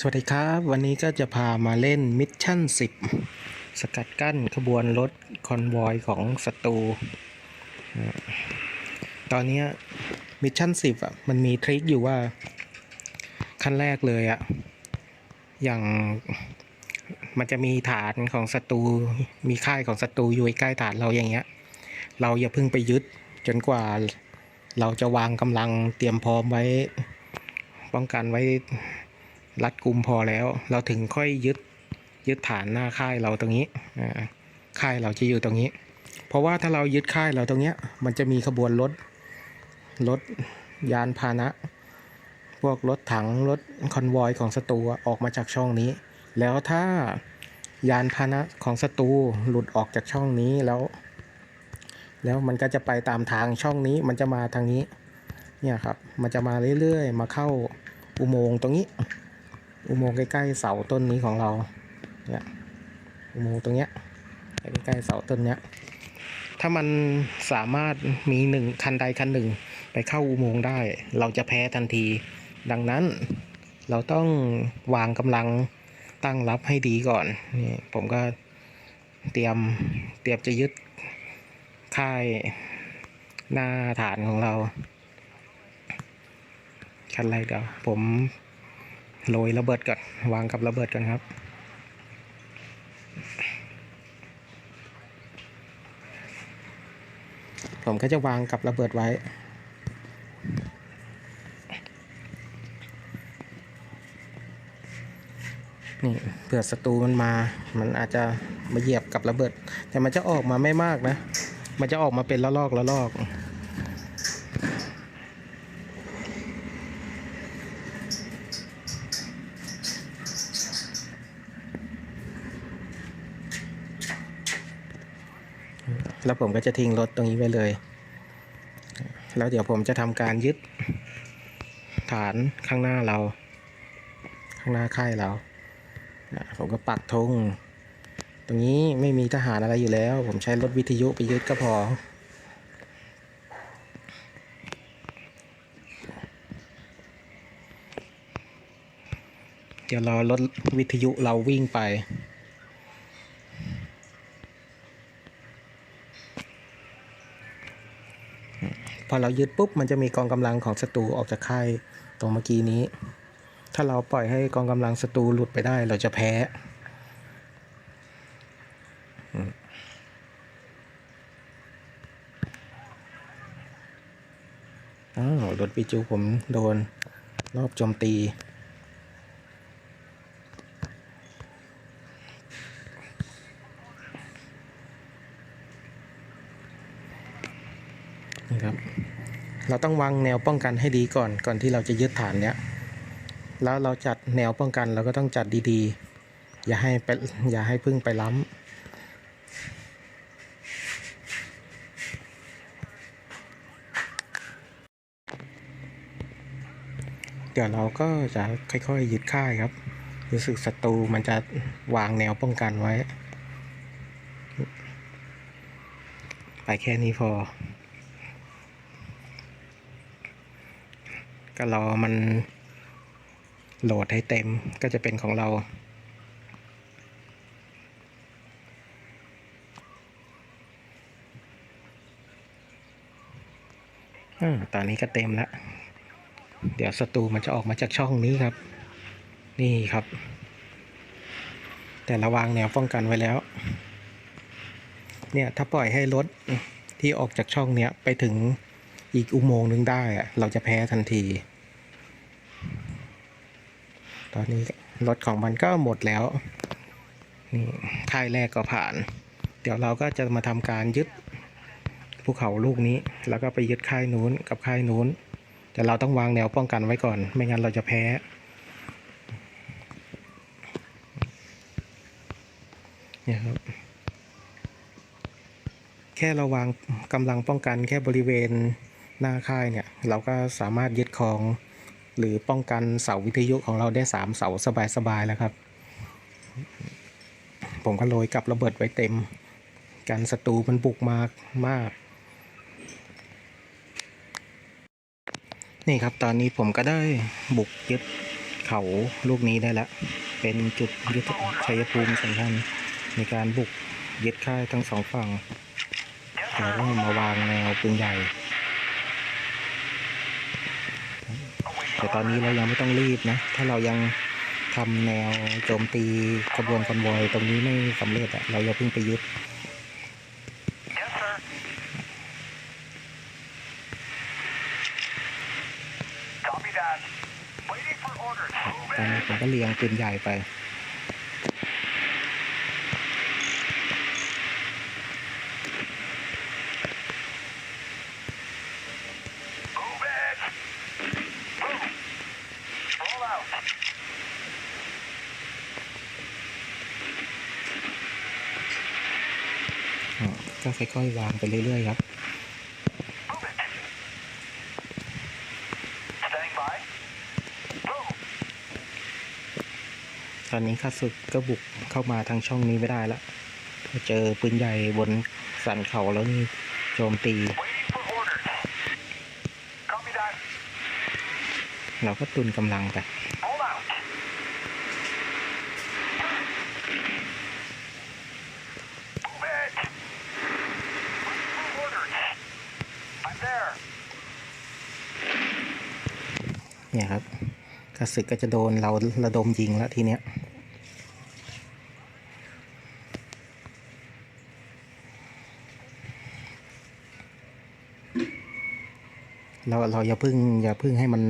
สวัสดีครับ วันนี้ก็จะพามาเล่นมิชชั่น 10 สกัดกั้นขบวนรถคอนวอยของศัตรูตอนนี้มิชชั่น 10 อะ มันมีทริคอยู่ว่า ขั้นแรกเลยอะ อย่างมันจะมีฐานของศัตรูมีค่ายของศัตรูอยู่ใกล้ฐานเราอย่างเงี้ย เราอย่าเพิ่งไปยึดจนกว่าเราจะวางกำลังเตรียมพร้อมไว้ ป้องกันไว้ รัดกุมพอแล้ว เราถึงค่อยยึดยึดฐานหน้าค่ายเราตรงนี้ค่ายเราจะอยู่ตรงนี้ เพราะว่าถ้าเรายึดค่ายเราตรงนี้มันจะมีขบวนรถรถยานพาหนะ พวกรถถังรถคอนวอยของศัตรูออกมาจากช่องนี้ แล้วถ้ายานพาหนะของศัตรูหลุดออกจากช่องนี้แล้ว แล้วมันก็จะไปตามทางช่องนี้มันจะมาทางนี้เนี่ยครับมันจะมาเรื่อยๆ มาเข้าอุโมงค์ตรงนี้ อุโมงค์ใกล้ๆเสาต้นนี้ของเราเนี่ยอุโมงค์ตรงเนี้ยใกล้ๆเสาต้นเนี้ยถ้ามันสามารถมีหนึ่งคันใดคันหนึ่งไปเข้าอุโมงค์ได้ เราจะแพ้ทันที ดังนั้นเราต้องวางกำลังตั้งรับให้ดีก่อนนี่ผมก็เตรียมเตรียมจะยึดค่ายหน้าฐานของเรา คันแรกเดี๋ยวผม โรยระเบิดก่อนวางกับระเบิดก่อนครับ ผมก็จะวางกับระเบิดไว้นี่เผื่อศัตรูมันมา มันอาจจะมาเหยียบกับระเบิด แต่มันจะออกมาไม่มากนะ มันจะออกมาเป็นละลอกละลอก แล้วผมก็จะทิ้งรถตรงนี้ไว้เลย แล้วเดี๋ยวผมจะทำการยึดฐานข้างหน้าเรา ข้างหน้าค่ายเรา ผมก็ปักธงตรงนี้ไม่มีทหารอะไรอยู่แล้ว ผมใช้รถวิทยุไปยึดก็พอ เดี๋ยวรอรถวิทยุเราวิ่งไป อเรายึดปุ๊บมันจะมีกองกำลังของศัตรูออกจากค่ายตรงเมื่อกี้นี้ ถ้าเราปล่อยให้กองกำลังศัตรูหลุดไปได้เราจะแพ้อ้าวรถปิจูผมโดนรอบโจมตี นี่ครับ เราต้องวางแนวป้องกันให้ดีก่อนก่อนที่เราจะยึดฐานเนี้ยแล้วเราจัดแนวป้องกันเราก็ต้องจัดดีๆ อย่าให้ไปอย่าให้พึ่งไปล้ำเดี๋ยวเราก็จะค่อยๆยึดค่ายครับ รู้สึกศัตรูมันจะวางแนวป้องกันไว้ ไปแค่นี้พอ ก็รอมันโหลดให้เต็มก็จะเป็นของเราอตอนนี้ก็เต็มแล้ว เดี๋ยวศัตรูมันจะออกมาจากช่องนี้ครับ นี่ครับ แต่ระวางแนวป้องกันไว้แล้ว เนี่ยถ้าปล่อยให้รถที่ออกจากช่องเนี้ยไปถึง อีกอุโมงค์หนึงได้อะเราจะแพ้ทันที ตอนนี้รถของมันก็หมดแล้ว นี่ค่ายแรกก็ผ่าน เดี๋ยวเราก็จะมาทำการยึดภูเขาลูกนี้ แล้วก็ไปยึดค่ายนู้นกับค่ายนู้น แต่เราต้องวางแนวป้องกันไว้ก่อน ไม่งั้นเราจะแพ้เนี่ยครับ แค่เราวางกำลังป้องกันแค่บริเวณ หน้าค่ายเนี่ยเราก็สามารถยึดครอง หรือป้องกันเสาวิทยุของเราได้สามเสาสบายๆแล้วครับ ผมก็โรยกับระเบิดไว้เต็ม กันศัตรูมันบุกมากมาก นี่ครับตอนนี้ผมก็ได้บุกยึดเขาลูกนี้ได้แล้ว เป็นจุดยุทธชัยภูมิสำคัญในการบุกยึดค่ายทั้งสองฝั่งเราก็มาวางแนวปืนใหญ่ แต่ตอนนี้เรายังไม่ต้องรีบนะ ถ้าเรายังทำแนวโจมตีกระบวนคอนวอยตรงนี้ไม่สำเร็จอะเราอย่าเพิ่งไปยึด Yes, sir. Copy that. Waiting for orders. ตอนนี้ผมก็เลียงปืนใหญ่ไป ก็ค่อยๆวางไปเรื่อยๆครับ Move it. Standing by. Move. ตอนนี้ข้าศึกก็บุกเข้ามาทางช่องนี้ไม่ได้แล้วเจอปืนใหญ่บนสันเขาแล้วนี่โจมตี Waiting for orders. Copy that. เราก็ตุนกำลังไป เนี่ยครับข้าศึกก็จะโดนเราระดมยิงแล้วทีเนี้ยเราเราอย่าพึ่งอย่าพึ่งให้มัน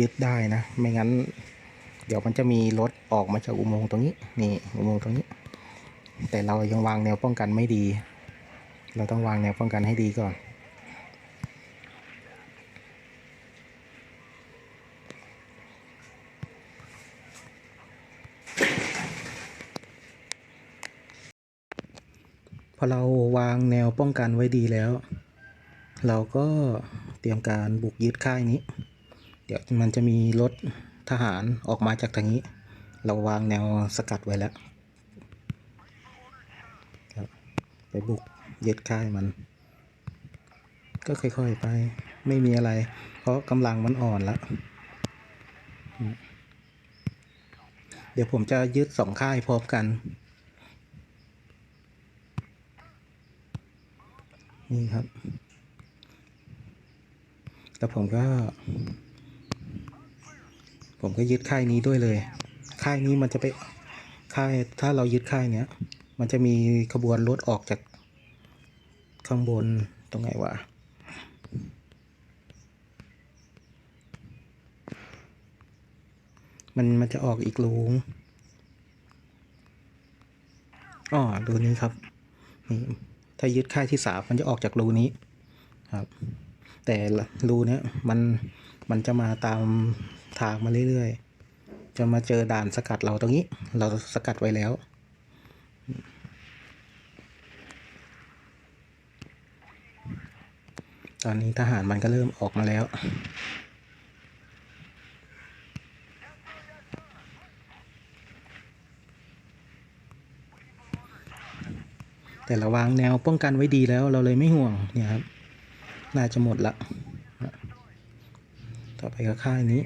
ยึดได้นะ ไม่งั้น เดี๋ยวมันจะมีรถออกมาจากอุโมงค์ตรงนี้ นี่อุโมงค์ตรงนี้ แต่เรายังวางแนวป้องกันไม่ดี เราต้องวางแนวป้องกันให้ดีก่อน อเราวางแนวป้องกันไว้ดีแล้ว เราก็เตรียมการบุกยึดค่ายนี้ เดี๋ยวมันจะมีรถทหารออกมาจากทางนี้ เราวางแนวสกัดไว้แล้วครับไปบุกยึดค่ายมัน ก็ค่อยๆไป ไม่มีอะไร เพราะกำลังมันอ่อนแล้วเดี๋ยวผมจะยึดสองค่ายพร้อมกัน นี่ครับ แล้วผมก็ ผมก็ยึดค่ายนี้ด้วยเลย ค่ายนี้มันจะไปค่ายถ้าเรายึดค่ายเนี้ย มันจะมีขบวนรถออกจากข้างบนตรงไหนวะมันมันจะออกอีกรูงอ๋อรูนี้ครับนี่ ถ้ายึดค่ายที่สามมันจะออกจากรูนี้ครับ แต่รูเนี้ยมันมันจะมาตามทางมาเรื่อยๆ จะมาเจอด่านสกัดเราตรงนี้ เราสกัดไว้แล้วตอนนี้ทหารมันก็เริ่มออกมาแล้ว แต่เราวางแนวป้องกันไว้ดีแล้วเราเลยไม่ห่วงเนี่ยครับ น่าจะหมดละ ต่อไปก็ค่ายนี้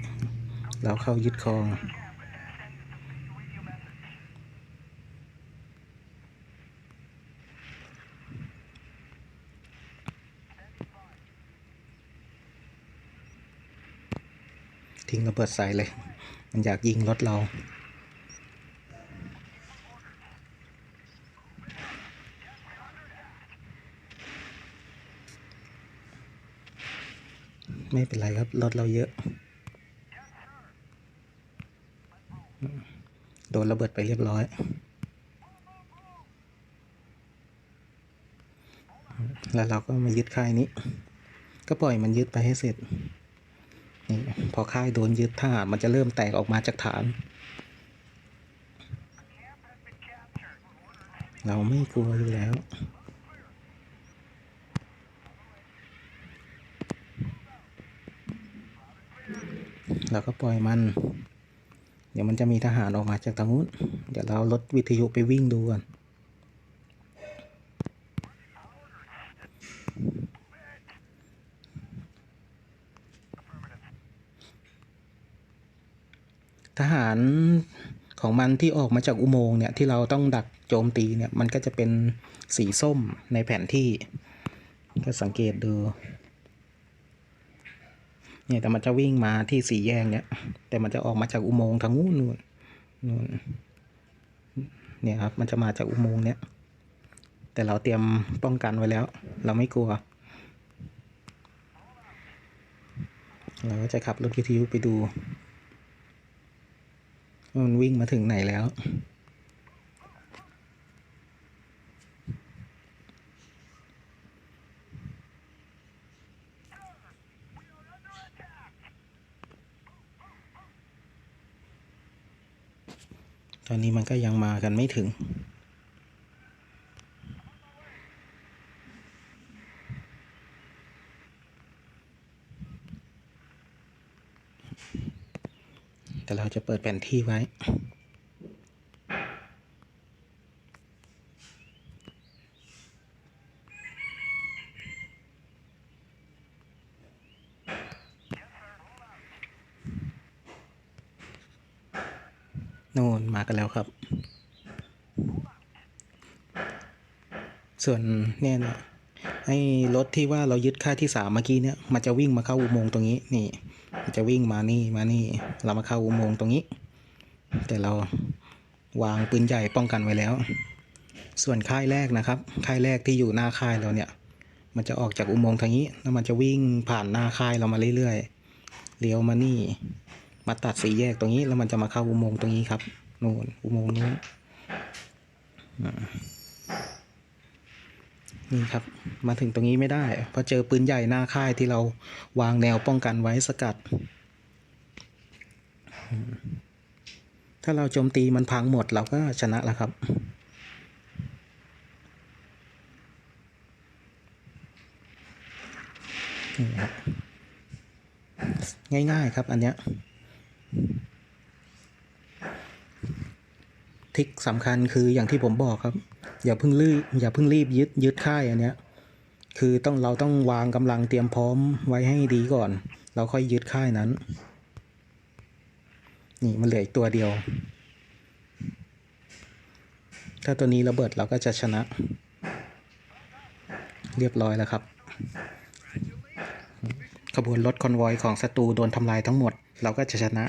เราเข้ายึดครองทิ้งระเบิดใส่เลย มันอยากยิงรถเรา ไม่เป็นไรครับ รถเราเยอะ โดนระเบิดไปเรียบร้อย แล้วเราก็มายึดค่ายนี้ ก็ปล่อยมันยึดไปให้เสร็จนี่พอค่ายโดนยึดทหารมันจะเริ่มแตกออกมาจากฐาน เราไม่กลัวอยู่แล้ว เราก็ปล่อยมัน เดี๋ยวมันจะมีทหารออกมาจากทางนู้น เดี๋ยวเราลดวิทยุไปวิ่งดูก่อนทหารของมันที่ออกมาจากอุโมงค์เนี่ยที่เราต้องดักโจมตีเนี่ยมันก็จะเป็นสีส้มในแผนที่ ก็สังเกตดู เนี่ยแต่มันจะวิ่งมาที่สี่แยกเนี่ยแต่มันจะออกมาจากอุโมงค์ทางนู้นนู่นนู่นเนี่ยครับมันจะมาจากอุโมงค์เนี่ยแต่เราเตรียมป้องกันไว้แล้ว เราไม่กลัว เราก็จะขับรถวิทยุไปดูว่ามันวิ่งมาถึงไหนแล้ว ตอนนี้มันก็ยังมากันไม่ถึง แต่เราจะเปิดแผนที่ไว้ น่นมากันแล้วครับ ส่วนเนี่ยนะไอ้รถที่ว่าเรายึดค่าที่สามเมื่อกี้เนี่ยมันจะวิ่งมาเข้าอุโมงค์ตรงนี้นี่มันจะวิ่งมานี่มานี่ เรามาเข้าอุโมงค์ตรงนี้ แต่เราวางปืนใหญ่ป้องกันไว้แล้ว ส่วนค่ายแรกนะครับ ค่ายแรกที่อยู่หน้าค่ายเราเนี่ย มันจะออกจากอุโมงค์ทางนี้ แล้วมันจะวิ่งผ่านหน้าค่ายเรามาเรื่อยๆเลี้ยวมานี่ มาตัดสีแยกตรงนี้แล้วมันจะมาเข้าอุโมงค์ตรงนี้ครับนู่นอุโมงค์นู้นนี่ครับ มาถึงตรงนี้ไม่ได้เพราะเจอปืนใหญ่หน้าค่ายที่เราวางแนวป้องกันไว้สกัด ถ้าเราโจมตีมันพังหมดเราก็ชนะแล้วครับง่ายๆครับอันเนี้ย ทิกสำคัญคืออย่างที่ผมบอกครับ อย่าเพิ่งรีบอย่าเพิ่งรีบยึดยึดค่ายอันเนี้ย คือต้องเราต้องวางกำลังเตรียมพร้อมไว้ให้ดีก่อน เราค่อยยึดค่ายนั้น นี่มันเหลืออีกตัวเดียว ถ้าตัวนี้ระเบิดเราก็จะชนะ เรียบร้อยแล้วครับ ขบวนรถคอนวอยของศัตรูโดนทำลายทั้งหมด เราก็จะชนะ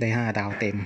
ได้ 5 ดาวเต็ม